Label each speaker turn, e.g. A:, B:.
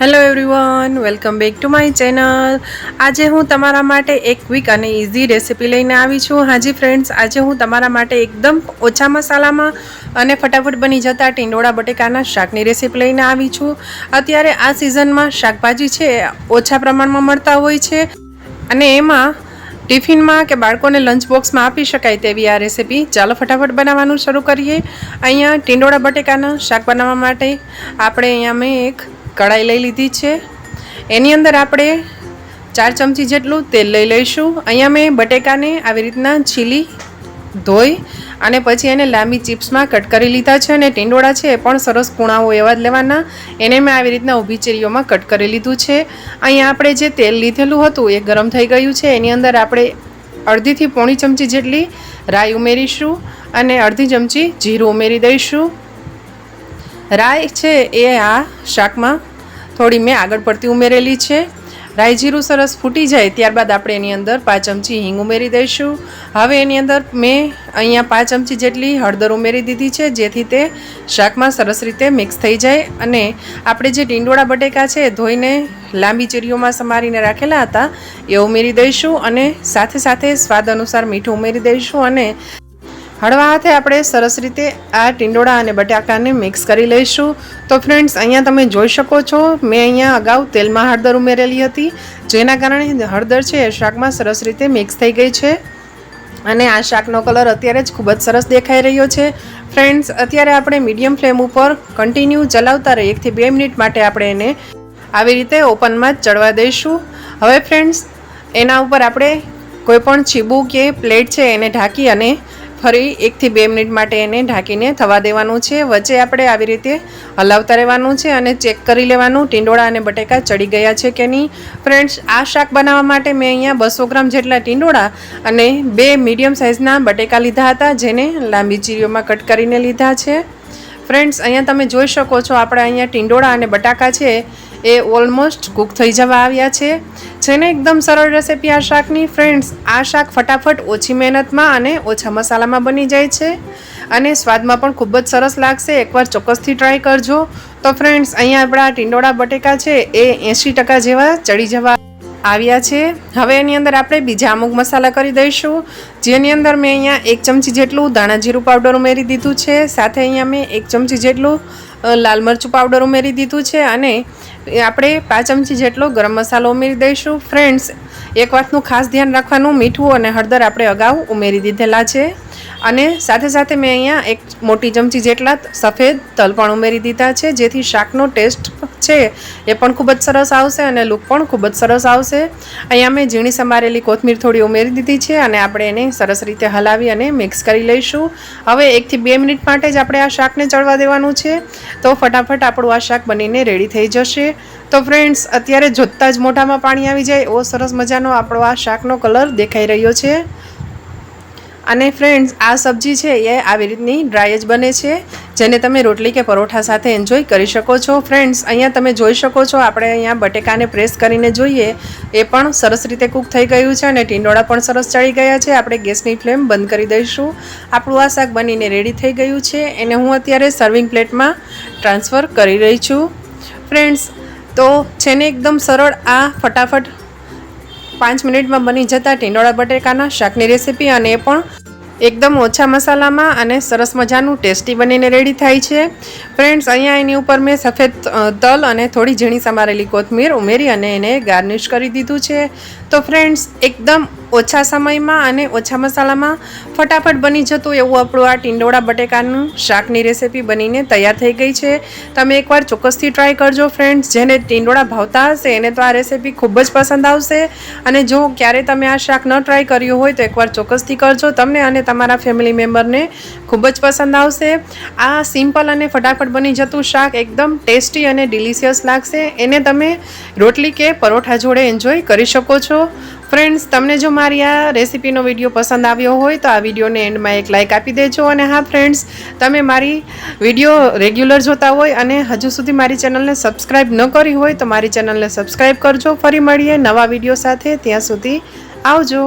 A: Hello everyone welcome back to my channel આજે હું તમારા માટે એક ક્વિક અને ઇઝી રેસીપી લઈને આવી છું. હાજી ફ્રેન્ડ્સ આજે હું તમારા માટે એકદમ ઓછા મસાલામાં અને ફટાફટ બની જતા ટીંડોળા બટેકાના શાકની રેસીપી લઈને આવી છું. અત્યારે આ સિઝનમાં શાકભાજી છે, ઓછા પ્રમાણમાં મળતા હોય છે. અને એમાં ટિફિનમાં કે બાળકોને લંચ બોક્સમાં આપી શકાય તેવી આ રેસીપી ચાલો ફટાફટ બનાવવાનું શરૂ કરીએ. અહીંયા ટીંડોળા બટેકાના શાક બનાવવા માટે આપણે અહીંયા મેં એક કઢાઈ લઈ લીધી છે. એની અંદર આપણે ચાર ચમચી જેટલું તેલ લઈ લઈશું. અહીંયા મેં બટેકાને આવી રીતના છીલી, ધોઈ અને પછી એને લાંબી ચિપ્સમાં કટ કરી લીધા છે અને ટીંડોળા છે એ પણ સરસ પૂણાઓ એવા જ લેવાના. એને મેં આવી રીતના ઊભી ચેરીઓમાં કટ કરી લીધું છે. અહીંયા આપણે જે તેલ લીધેલું હતું એ ગરમ થઈ ગયું છે. એની અંદર આપણે અડધીથી પોણી ચમચી જેટલી રાઈ ઉમેરીશું અને અડધી ચમચી જીરું ઉમેરી દઈશું. રાઈ છે એ આ શાકમાં થોડી મેં આગળ પડતી ઉમેરેલી છે. રાઈ જીરું સરસ ફૂટી જાય ત્યારબાદ આપણે એની અંદર પાંચ ચમચી હિંગ ઉમેરી દઈશું. હવે એની અંદર મેં અહીંયા પાંચ ચમચી જેટલી હળદર ઉમેરી દીધી છે, જેથી તે શાકમાં સરસ રીતે મિક્સ થઈ જાય અને આપણે જે ટીંડોળા બટેકા છે ધોઈને લાંબી ચીરીઓમાં સમારીને રાખેલા હતા, એ ઉમેરી દઈશું અને સાથે સાથે સ્વાદ અનુસાર મીઠું ઉમેરી દઈશું અને હળવા હાથે આપણે સરસ રીતે આ ટીંડોળા અને બટાકાને મિક્સ કરી લઈશું. તો ફ્રેન્ડ્સ અહીંયા તમે જોઈ શકો છો, મેં અહીંયા અગાઉ તેલમાં હળદર ઉમેરેલી હતી, જેના કારણે હળદર છે એ શાકમાં સરસ રીતે મિક્સ થઈ ગઈ છે. અને આ શાકનો કલર અત્યારે જ ખૂબ જ સરસ દેખાઈ રહ્યો છે. ફ્રેન્ડ્સ અત્યારે આપણે મીડિયમ ફ્લેમ ઉપર કન્ટિન્યુ ચલાવતા રહીએ એકથી બે મિનિટ માટે આપણે એને આવી રીતે ઓપનમાં જ ચડવા દઈશું. હવે ફ્રેન્ડ્સ એના ઉપર આપણે કોઈ પણ છીબું કે પ્લેટ છે એને ઢાંકી અને ફરી એકથી બે મિનિટ માટે એને ઢાંકીને થવા દેવાનું છે. વચ્ચે આપણે આવી રીતે હલાવતા રહેવાનું છે અને ચેક કરી લેવાનું. ટીંડોળા અને બટેકા ચડી ગયા છે કે નહીં? ફ્રેન્ડ્સ, આ શાક બનાવવા માટે મેં અહીંયા બસો ગ્રામ જેટલા ટીંડોળા અને બે મીડિયમ સાઇઝના બટેકા લીધા હતા, જેને લાંબી ચીરીઓમાં કટ કરીને લીધા છે. ફ્રેન્ડ્સ, અહીંયા તમે જોઈ શકો છો આપણે અહીંયા ટીંડોળા અને બટાકા છે. એ ઓલમોસ્ટ કૂક થઈ જવા આવ્યા છે. છે ને એકદમ સરળ રેસીપી આ શાકની. ફ્રેન્ડ્સ, આ શાક ફટાફટ ઓછી મહેનતમાં અને ઓછા મસાલામાં બની જાય છે. અને સ્વાદમાં પણ ખૂબ જ સરસ લાગશે. એકવાર ચોક્કસથી ટ્રાય કરજો. તો ફ્રેન્ડ્સ, અહીંયા આપણા ટીંડોળા બટેકા છે, એ એંશી ટકા જેવા ચડી જવા આવ્યા છે. હવે એની અંદર આપણે બીજા અમુક મસાલા કરી દઈશું. જેની અંદર મેં અહીંયા એક ચમચી જેટલું ધાણા જીરું પાવડર ઉમેરી દીધું છે. સાથે અહીંયા મેં એક ચમચી જેટલું લાલ મરચું પાવડર ઉમેરી દીધું છે અને આપણે પાંચ ચમચી જેટલો ગરમ મસાલો ઉમેરી દઈશું. ફ્રેન્ડ્સ એક વાતનું ખાસ ધ્યાન રાખવાનું, મીઠું અને હળદર આપણે અગાઉ ઉમેરી દીધેલા છે. અને સાથે સાથે મેં અહીંયા એક મોટી ચમચી જેટલા સફેદ તલ પણ ઉમેરી દીધા છે, જેથી શાકનો ટેસ્ટ છે એ પણ ખૂબ જ સરસ આવશે અને લુક પણ ખૂબ જ સરસ આવશે. અહીંયા મેં ઝીણી સમારેલી કોથમીર થોડી ઉમેરી દીધી છે અને આપણે એને સરસ રીતે હલાવી અને મિક્સ કરી લઈશું. હવે એકથી બે મિનિટ માટે જ આપણે આ શાકને ચડવા દેવાનું છે. તો ફટાફટ આપણું આ શાક બનીને રેડી થઈ જશે. તો ફ્રેન્ડ્સ, અત્યારે જોતાં જ મોઢામાં પાણી આવી જાય. એવો સરસ મજાનો આપણો આ શાકનો કલર દેખાઈ રહ્યો છે. અને ફ્રેન્ડ્સ આ સબ્જી છે એ આવી રીતની ડ્રાય જ બને છે, જેને તમે રોટલી કે પરોઠા સાથે એન્જોય કરી શકો છો. ફ્રેન્ડ્સ અહીંયા તમે જોઈ શકો છો, આપણે અહીંયા બટેકાને પ્રેસ કરીને જોઈએ. એ પણ સરસ રીતે કૂક થઈ ગયું છે અને ટીંડોળા પણ સરસ ચડી ગયા છે. આપણે ગેસની ફ્લેમ બંધ કરી દઈશું. આપણું આ શાક બનીને રેડી થઈ ગયું છે. એને હું અત્યારે સર્વિંગ પ્લેટમાં ટ્રાન્સફર કરી રહી છું. ફ્રેન્ડ્સ તો છે ને એકદમ સરળ આ ફટાફટ પાંચ મિનિટમાં બની જતા ટીંડોળા બટેકાના શાકની રેસીપી અને એ પણ એકદમ ઓછા મસાલામાં અને સરસ મજાનું ટેસ્ટી બનીને રેડી થાય છે. ફ્રેન્ડ્સ, અહીંયા એની ઉપર મેં સફેદ તલ અને થોડી ઝીણી સમારેલી કોથમીર ઉમેરી અને એને ગાર્નિશ કરી દીધું છે. તો ફ્રેન્ડ્સ એકદમ ઓછા સમયમાં અને ઓછા મસાલામાં ફટાફટ બની જતું એવું આપણું આ ટીંડોળા બટેકાનું શાકની રેસીપી બનીને તૈયાર થઈ ગઈ છે. તમે એકવાર ચોક્કસથી ટ્રાય કરજો ફ્રેન્ડ્સ જેને ટીંડોળા ભાવતા હશે એને તો આ રેસીપી ખૂબ જ પસંદ આવશે. અને જો ક્યારે તમે આ શાક ન ટ્રાય કર્યું હોય તો એકવાર ચોક્કસથી કરજો તમને અને તમારા ફેમિલી મેમ્બરને ખૂબ જ પસંદ આવશે. આ સિમ્પલ અને ફટાફટ બની જતું શાક એકદમ ટેસ્ટી અને ડિલિશિયસ લાગશે. એને તમે રોટલી કે પરોઠા જોડે એન્જોય કરી શકો છો. ફ્રેન્ડ્સ, તમને જો મારી આ રેસીપીનો વીડિયો પસંદ આવ્યો હોય તો આ વિડીયોને એન્ડમાં એક લાઇક આપી દેજો અને હા, ફ્રેન્ડ્સ, તમે મારી વીડિયો રેગ્યુલર જોતા હોય અને હજુ સુધી મારી ચેનલને સબસ્ક્રાઈબ ન કરી હોય તો મારી ચેનલને સબસ્ક્રાઈબ કરજો. ફરી મળીએ નવા વીડિયો સાથે. ત્યાં સુધી આવજો.